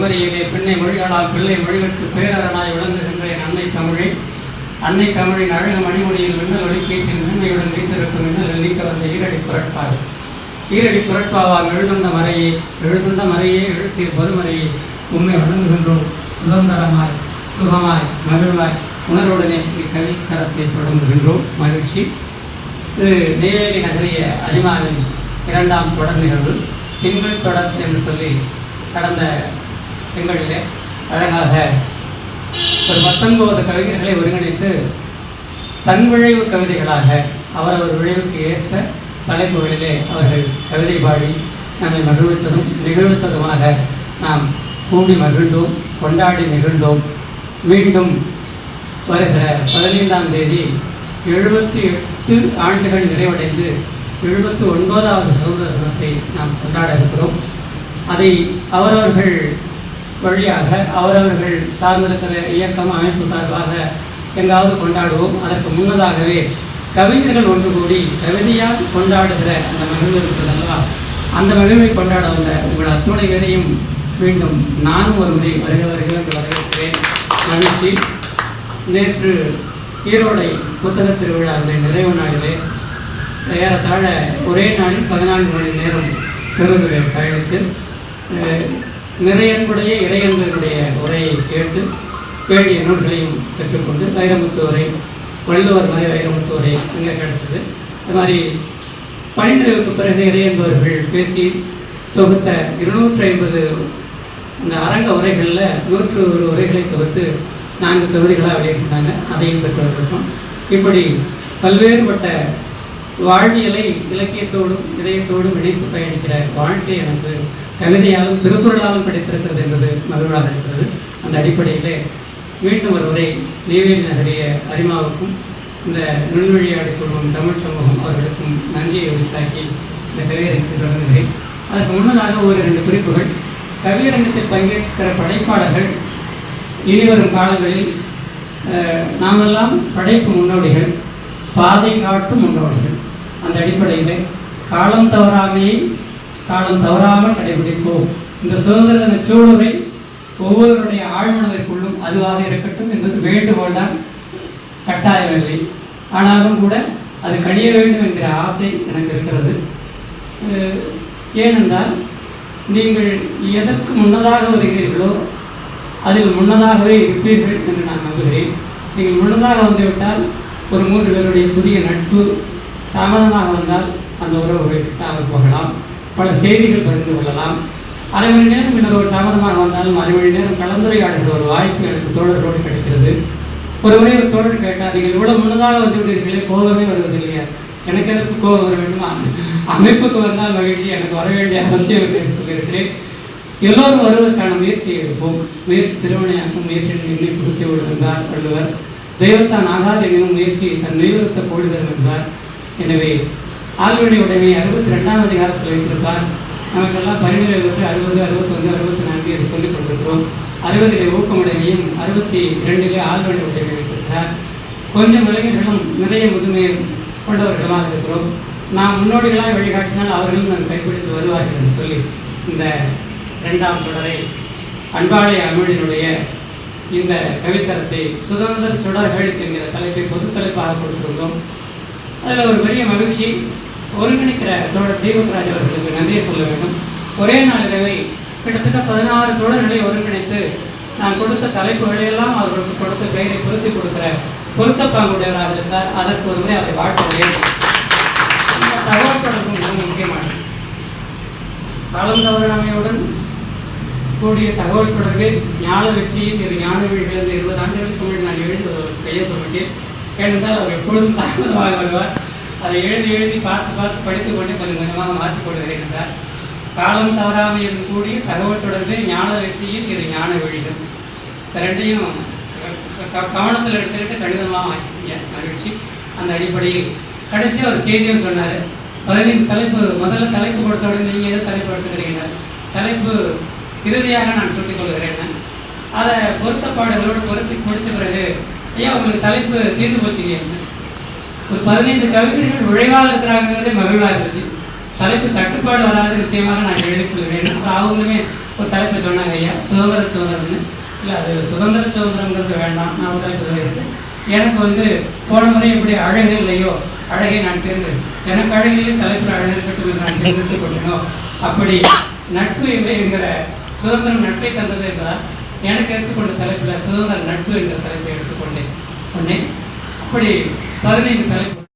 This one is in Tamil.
குமரியிலே பின்னை மொழிகளால் பிள்ளை மொழிகளுக்கு பேரரணாய் விளங்குகின்ற என் அன்னை தமிழை. அன்னை தமிழின் அழக மணிமொழியில் மின்னல் ஒளிக்கீட்டின் மின்மையுடன் வைத்திருக்கும் மின்னல் நீக்க வந்த ஈரடி புரட்பாடு ஈரடி புரட்பாவால் எழுதுந்த மறையே எழுதுந்த மறையே எழுசீர் பொதுமறையே உண்மை வழங்குகின்றோம் சுதந்திரமாய் சுகமாய் மகிழ்வாய் உணர்வுடனே இக்கவி சரத்தை தொடங்குகின்றோம். மகிழ்ச்சி. இது நெய்வேலி நகரிய அரிமாவின் இரண்டாம் தொடர் நிகழ்வு. திங்கள் தொடர் என்று சொல்லி கடந்த எங்களிலே அழகாக ஒரு பத்தொன்பது கவிஞர்களை ஒருங்கிணைத்து தன் கவிதைகளாக அவரவர் விளைவுக்கு ஏற்ற தலைப்புகளிலே அவர்கள் கவிதை பாடி நம்மை மகிழ்வித்ததும் நிகழ்வித்ததுமாக நாம் கூடி மகிழ்ந்தோம் கொண்டாடி நிகழ்ந்தோம். மீண்டும் வருகிற பதினைந்தாம் தேதி எழுபத்தி எட்டு ஆண்டுகள் நிறைவடைந்து எழுபத்தி ஒன்பதாவது சுதந்திர தினத்தை நாம் கொண்டாட இருக்கிறோம். அதை அவரவர்கள் வழியாக அவரவர்கள் சார்ந்திருக்கிற இயக்கம் அமைப்பு சார்பாக எங்காவது கொண்டாடுவோம். அதற்கு முன்னதாகவே கவிஞர்கள் ஒன்று கூடி கவிதையால் கொண்டாடுகிற அந்த மகிழ்வு இருக்கிறதல்லவா அந்த மகிழ்வை கொண்டாட வந்த உங்கள் அத்துணை பேரையும் மீண்டும் நானும் ஒரு முறை வருக வருக என்று வரவேற்கிறேன். மகிழ்ச்சி. நேற்று ஈரோடை புத்தக திருவிழா அந்த நிறைவு நாளிலே ஏறத்தாழ ஒரே நாளில் பதினான்கு மணி நேரம் பெருந்துரை பயணித்து நிறையன்புடைய இறையன்பனுடைய உரையை கேட்டு வேண்டிய நூல்களையும் பெற்றுக்கொண்டு வைரமுத்து உரை வள்ளுவர் மாதிரி வைரமுத்து உரை அங்கே கிடச்சிது. அது மாதிரி பணிநிறைவுக்கு பிறகு இறையன்பவர்கள் பேசி தொகுத்த இருநூற்றி ஐம்பது இந்த அரங்க உரைகளில் நூற்று ஒரு உரைகளை தொகுத்து நான்கு தொகுதிகளாக வெளியிட்டிருந்தாங்க. அதையும் பெற்று வந்திருக்கோம் இப்படி பல்வேறுபட்ட வாழ்வியலை இலக்கியத்தோடும் இதயத்தோடும் இணைத்து பயணிக்கிற வாழ்க்கை எனக்கு கவிதையாலும் திருக்குறளாலும் படித்திருக்கிறது என்பது மகிழ்வாக இருக்கிறது. அந்த அடிப்படையிலே மீண்டும் ஒருவரை நெய்வேலி நகரிய அரிமாவுக்கும் இந்த நுண்வழியாடு குழுமம் தமிழ் சமூகம் அவர்களுக்கும் நன்றியை உரித்தாக்கி இந்த கவியரங்கத்தை தொடங்குகிறேன். அதற்கு முன்னதாக ஒரு இரண்டு குறிப்புகள். கவியரங்கத்தில் பங்கேற்கிற படைப்பாளர்கள் இனிவரும் காலங்களில் நாமெல்லாம் படைப்பு முன்னோடிகள் பாதை காட்டும் முன்னோடிகள். அந்த அடிப்படையில் காலம் தவறாமையை காலம் தவறாமல் கடைபிடிப்போம். இந்த சுதந்திர தின சூழலை ஒவ்வொருவருடைய ஆழ்மனதிற்குள்ளும் அதுவாக இருக்கட்டும் என்பது வேண்டுகோள் தான். கட்டாயமில்லை. ஆனாலும் கூட அது கடிய வேண்டும் என்கிற ஆசை எனக்கு இருக்கிறது. ஏனென்றால் நீங்கள் எதற்கு முன்னதாக வருகிறீர்களோ அதில் முன்னதாகவே இருப்பீர்கள் என்று நான் நம்புகிறேன். நீங்கள் முன்னதாக வந்துவிட்டால் ஒரு மூன்று பேருடைய புதிய நட்பு தாமதமாக வந்தால் அந்த உறவு தாமல் போகலாம். பல செய்திகள் பகிர்ந்து கொள்ளலாம். அரை மணி நேரம் இன்னொரு ஒரு தாமதமாக வந்தாலும் அரை மணி நேரம் கலந்துரையாடுகிற ஒரு வாய்ப்பு எனக்கு தோழர்களோடு கிடைக்கிறது. ஒரு முறை ஒரு தோழர் கேட்டார் நீங்கள் இவ்வளோ முன்னதாக வந்து விடுவீர்களே கோபமே வருவது இல்லையா. எனக்கு எதற்கு கோபம் வர வேண்டுமா? அமைப்புக்கு வந்தால் மகிழ்ச்சி எனக்கு வர வேண்டிய அவசியம் என்று சொல்லியிருக்கிறேன். எல்லோரும் வருவதற்கான முயற்சியை எடுப்போம். முயற்சி திருமணையாக்கும் முயற்சியில் என்னை புகுத்தி விடுகின்றார் வள்ளுவர். தெய்வத்தான் ஆகாது எனும் முயற்சி தன் தெய்வத்தை போடுதல் என்றார் எனவே ஆழ்வினை உடைமை அறுபத்தி ரெண்டாம் அதிகாரத்தில் வைத்திருப்பார். நமக்கெல்லாம் பரிந்துரை பெற்று அறுபது அறுபத்தொன்று அறுபத்தி நான்கு என்று சொல்லிக் கொண்டிருக்கிறோம். அறுபதிலே ஊக்கமுடைமையும் அறுபத்தி இரண்டிலே ஆழ்வினை உடைமை வைத்திருக்கிறார். கொஞ்சம் இளைஞர்களும் நிறைய முதுமையை கொண்டவர்களாக இருக்கிறோம். நாம் முன்னோடிகளாக வழிகாட்டினால் அவர்களும் நான் கைப்பிடித்து வருவார்கள் என்று சொல்லி இந்த இரண்டாம் தொடரை அன்பாளைய அமிழினுடைய இந்த கவிசரத்தை சுதந்திர சுடர்கள் என்கிற தலைப்பை பொது தலைப்பாக கொடுத்திருந்தோம். அதில் ஒரு பெரிய மகிழ்ச்சி ஒருங்கிணைக்கிற தோழர் தீபக்ராஜ் அவர்களுக்கு நன்றியை சொல்ல வேண்டும். ஒரே நாளிலவே கிட்டத்தட்ட பதினாறு தோழர்களை ஒருங்கிணைத்து நான் கொடுத்த தலைப்புகளையெல்லாம் அவர்களுக்கு கொடுத்த பெயரை பொருத்தி கொடுக்கிற பொருத்தப்பாங்குடையவராக இருந்தார். அதற்கு ஒரு முறை அவரை வாழ்த்துகிறேன். இந்த தகவல் தொடர்பு மிகவும் முக்கியமானது. காலம் தவறாமையுடன் கூடிய தகவல் தொடர்பில் ஞான வெற்றியில் இரு ஞான வீழ்கிறது இருபது ஆண்டுகளுக்கு முன்னாடி நான் எழுந்து கையெழுத்த மாட்டேன் அவர் எப்பொழுதும் தாமதமாக வருவார். அதை எழுதி எழுதி பார்த்து பார்த்து படித்து கொண்டு கொஞ்சம் கொஞ்சமாக மாற்றிக் கொள்கிறேன் என்றார். காலம் தவறாமையுடன் கூடிய தகவல் தொடர்பு ஞான வெற்றியில் இது ஞான வீழ்கள். ரெண்டையும் கவனத்தில் எடுத்துக்கிட்டு கணிதமாக மகிழ்ச்சி. அந்த அடிப்படையில் கடைசியாக ஒரு செய்தியும் சொன்னார். பதினைந்து தலைப்பு முதல்ல தலைப்பு கொடுத்த உடனே நீங்கள் எது தலைப்பு எடுத்துக்கிறீங்க. தலைப்பு இறுதியாக நான் சொல்லிக் கொள்கிறேன். அதை பொருத்தப்பாடுகளோடு பொருத்தி முடிச்ச பிறகு ஐயா உங்களுக்கு தலைப்பு தீர்ந்து போச்சு ஒரு பதினைந்து கவிஞர்கள் விழைவாக இருக்கிறாங்கிறதே மகிழ்வாக இருந்துச்சு. தலைப்பு தட்டுப்பாடு வராத நிச்சயமாக நான் எழுதிக் கொள்கிறேன் அப்புறம் அவங்களுமே ஒரு தலைப்பை சொன்னாங்க ஐயா. சுதந்திர சுதந்திரம்னு இல்லை அது சுதந்திர சுதந்திரங்கிறது வேண்டாம். நான் ஒரு தலைப்பு சொல்லியிருக்கேன். எனக்கு வந்து போன முறை எப்படி அழகு இல்லையோ அழகை நான் தேர்ந்து எனக்கு அழகிலே தலைப்பில் அழகு இருக்கட்டும் நான் தேர்ந்தெடுத்துக் கொண்டேனோ அப்படி நட்பு இல்லை என்கிற சுதந்திரம் நட்பை தந்தது என்பதால் எனக்கு எடுத்துக்கொண்ட தலைப்பில் சுதந்திர நட்பு என்ற தலைப்பை எடுத்துக்கொண்டேன். சொன்னேன். அப்படி பதினைந்து தலைப்பு